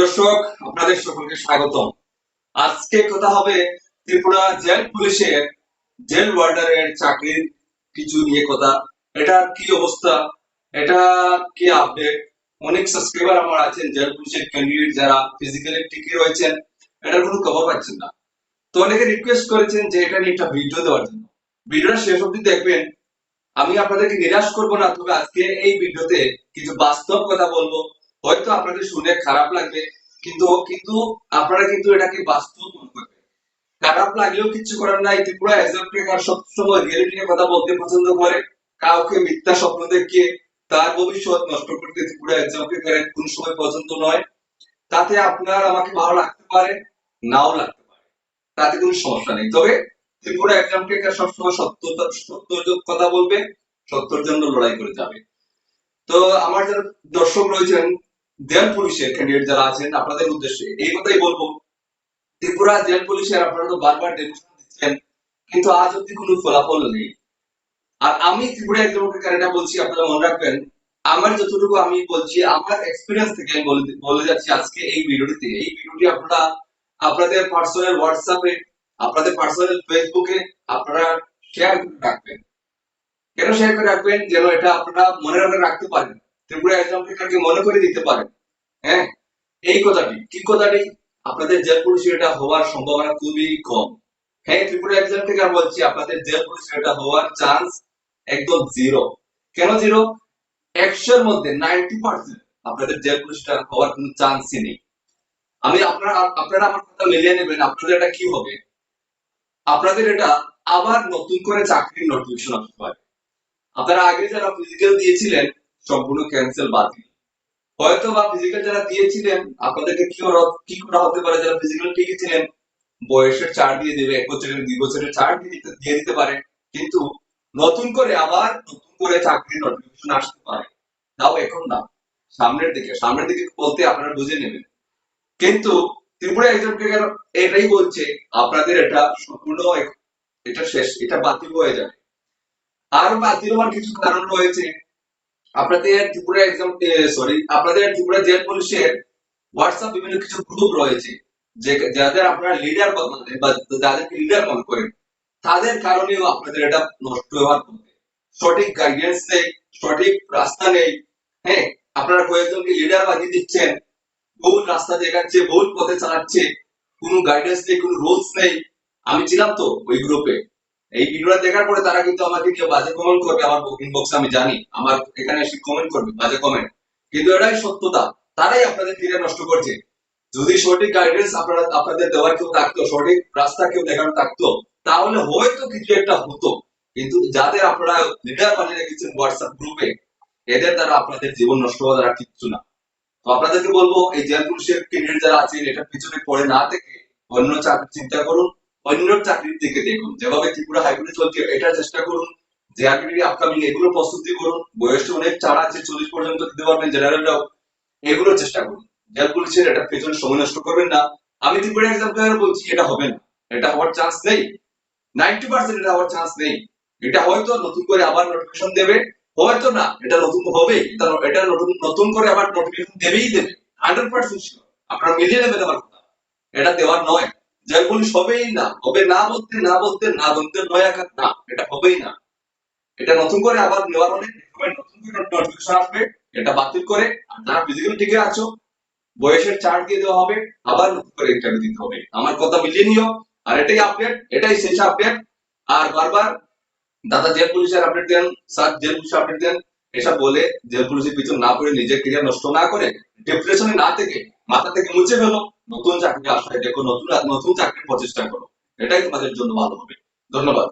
দর্শক, আপনাদের সকলকে স্বাগতম। আজকে কথা হবে ত্রিপুরা জেল পুলিশের জেল ওয়ার্ডারের চাকরির কিছু নিয়ে কথা। এটা কি অবস্থা? এটা কি আপডেট অনেক সাবস্ক্রাইবার আমার আছেন জেল পুলিশের ক্যান্ডিডেট যারা ফিজিক্যালি টিকে রয়েছেন, এটার কোনো খবর পাচ্ছেন না। তো অনেকে রিকোয়েস্ট করেছেন যে এটা নিয়ে একটা ভিডিও দেওয়ার জন্য। ভিডিওটা শেষ অবধি দেখবেন। আমি আপনাদেরকে নিরাশ করব না, তবে আজকে এই ভিডিওতে কিছু বাস্তব কথা বলব। হয়তো আপনাদের শুনে খারাপ লাগবে, কিন্তু কিন্তু আপনারা কিন্তু এটাকে বাস্তব মনে করবেন। খারাপ লাগলেও কিছু করার নাই, ত্রিপুরা এক্সাম ট্রেকার সবসময় রিয়েলিটি নিয়ে কথা বলতে পছন্দ করে, কাউকে মিথ্যা স্বপ্ন দেখিয়ে তার ভবিষ্যৎ নষ্ট করতে ত্রিপুরা ট্রেকারের কোন সময় পছন্দ নয়। তাতে আপনার আমাকে ভালো লাগতে পারে, নাও লাগতে পারে, তাতে কোনো সমস্যা নেই। তবে ত্রিপুরা ট্রেকার সবসময় সত্যতা সত্য কথা বলবে, সত্যর জন্য লড়াই করে যাবে। তো আমার যারা দর্শক রয়েছেন জেল পুলিশের ক্যান্ডিডেট যারা আছেন, আপনাদের উদ্দেশ্যে এই কথাই বলব। ত্রিপুরা জেল পুলিশের আপনারা তো বারবার ডেপুটেশন দিচ্ছেন, কিন্তু আজ অব্দি কোনো ফলাফল নেই। আর আমি ত্রিপুরা একজন এটা বলছি, আপনারা মনে রাখবেন, আমার যতটুকু আমি বলছি, আমার এক্সপিরিয়েন্স থেকে আমি বলে যাচ্ছি আজকে এই ভিডিওটিতে। এই ভিডিওটি আপনারা, আপনাদের পার্সোনাল হোয়াটসঅ্যাপে আপনাদের পার্সোনাল ফেসবুকে আপনারা শেয়ার করে রাখবেন। কেন শেয়ার করে রাখবেন? যেন এটা আপনারা মনে রাখতে পারেন। ত্রিপুরা একজন কাকে মনে করে দিতে পারেন হ্যাঁ? এই কথাটি, কি কথাটি? আপনাদের জেল পুলিশ এটা হওয়ার সম্ভাবনা খুবই কম। হ্যাঁ ত্রিপুরা একজন থেকে আর বলছি, আপনাদের জেল পুলিশ এটা হওয়ার চান্স একদম জিরো কেন জিরো একশোর মধ্যে নাইনটি পার্সেন্ট আপনাদের জেল পুলিশটা হওয়ার কোনো চান্সই নেই। আমি আপনারা আপনারা আমার কথা মিলিয়ে নেবেন, আপনাদের এটা কি হবে? আপনাদের এটা আবার নতুন করে চাকরির নোটিফিকেশন আসতে পারে। আপনারা আগে যারা ফিজিক্যাল দিয়েছিলেন সম্পূর্ণ ক্যান্সেল বাতিল হয়তো বা ফিজিক্যাল যারা দিয়েছিলেন, আপনাদেরকে কি কি করা হতে পারে যারা ফিজিক্যাল ছিলেন? বয়সের ছাড় দিয়ে দেবে, এক বছরের, দুই বছরের ছাড় দিয়ে দিয়ে দিতে পারে। কিন্তু নতুন করে আবার নতুন করে চাকরির নোটিফিকেশন আসতে পারে। তাও এখন না। সামনের দিকে সামনের দিকে বলতে আপনারা বুঝে নেবেন। কিন্তু ত্রিপুরা একজন এটাই বলছে, আপনাদের এটা সম্পূর্ণ এটা শেষ, এটা বাতিল হয়ে যাবে। আর বাতিল হওয়ার কিছু কারণ রয়েছে। আপনাদের ত্রিপুরা এক্সাম সরি আপনাদের ত্রিপুরা জেল পুলিশের হোয়াটসঅ্যাপ বিভিন্ন কিছু গ্রুপ রয়েছে, যে যাদের আপনারা লিডার মানেন বা যাদেরকে লিডার মনে করেন, তাদের কারণেও আপনাদের এটা নষ্ট হওয়ার পথে। সঠিক গাইডেন্স নেই, সঠিক রাস্তা নেই হ্যাঁ? আপনারা কয়েকজনকে লিডার বানিয়ে দিচ্ছেন, ভুল রাস্তা দেখাচ্ছে, ভুল পথে চালাচ্ছে, কোনো গাইডেন্স নেই, কোনো রুলস নেই। আমি ছিলাম তো ওই গ্রুপে এই ভিডিওটা দেখার পরে তারা কিন্তু আমাকে নিয়ে বাজে কমেন্ট করবে, আমার ইনবক্সে আমি জানি, আমার এখানে এসে কমেন্ট করবে, বাজে কমেন্ট কিন্তু এটাই সত্যতা, তারাই আপনাদের তীরে নষ্ট করছে। যদি সঠিক গাইডেন্স আপনারা, আপনাদের দেওয়ার কেউ থাকতো, সঠিক রাস্তা কেউ দেখানো থাকতো, তাহলে হয়তো কিছু একটা হতো। কিন্তু যাদের আপনারা লিডার বানিয়ে রেখেছেন হোয়াটসঅ্যাপ গ্রুপে এদের দ্বারা আপনাদের জীবন নষ্ট হওয়া দ্বারা কিচ্ছু না। তো আপনাদেরকে বলব, এই জেল পুলিশের ক্যান্ডিডেট যারা আছেন, এটার পিছনে পড়ে না থেকে অন্য চাকরি চিন্তা করুন অন্য চাকরির দিকে দেখুন, যেভাবে ত্রিপুরা হাইকোর্টে চলছে, এটার চেষ্টা করুন, যে আরবিডি আপকামিং এগুলো প্রস্তুতি করুন বয়সটা অনেক ছাড় আছে, চল্লিশ পর্যন্ত দিতে পারবেন জেনারেলরাও এগুলো চেষ্টা করুন। জেল পুলিশের এটা পেছনে সময় নষ্ট করবেন না। আমি ত্রিপুরা এক্সাম বলছি, এটা হবে না। এটা হওয়ার চান্স নেই। নাইনটি পার্সেন্ট এটা হওয়ার চান্স নেই। এটা হয়তো নতুন করে আবার নোটিফিকেশন দেবে, হয়তো না, এটা নতুন হবে, এটা এটা নতুন নতুন করে আবার নোটিফিকেশন দেবেই দেবে। হান্ড্রেড পার্সেন্ট আপনারা মিলিয়ে নেবেন আমার কথা। এটা দেওয়ার নয়। জেল পুলিশ হবেই না হবে না বলতে না বলতে না বলতে নয় না, এটা হবেই না। এটা নতুন করে আবার নেওয়ার অনেক আসবে, এটা বাতিল করে ফিজিক্যাল আছো, বয়সের চার্ট দিয়ে দেওয়া হবে, আবার নতুন করে ইন্টারভিউ দিতে হবে। আমার কথা মিলিয়ে নিও, আর এটাই আপডেট এটাই শেষ আপডেট আর বারবার দাদা জেল পুলিশের আপডেট দেন, স্যার জেল পুলিশ আপডেট দেন, এসব বলে জেল পুলিশের পিছন না পড়ে নিজের ক্যারিয়ার নষ্ট না করে ডিপ্রেশনে না থেকে মাথা থেকে মুছে ফেলো। নতুন চাকরি আশায় দেখো, নতুন নতুন চাকরির প্রচেষ্টা করো। এটাই তোমাদের জন্য ভালো হবে। ধন্যবাদ।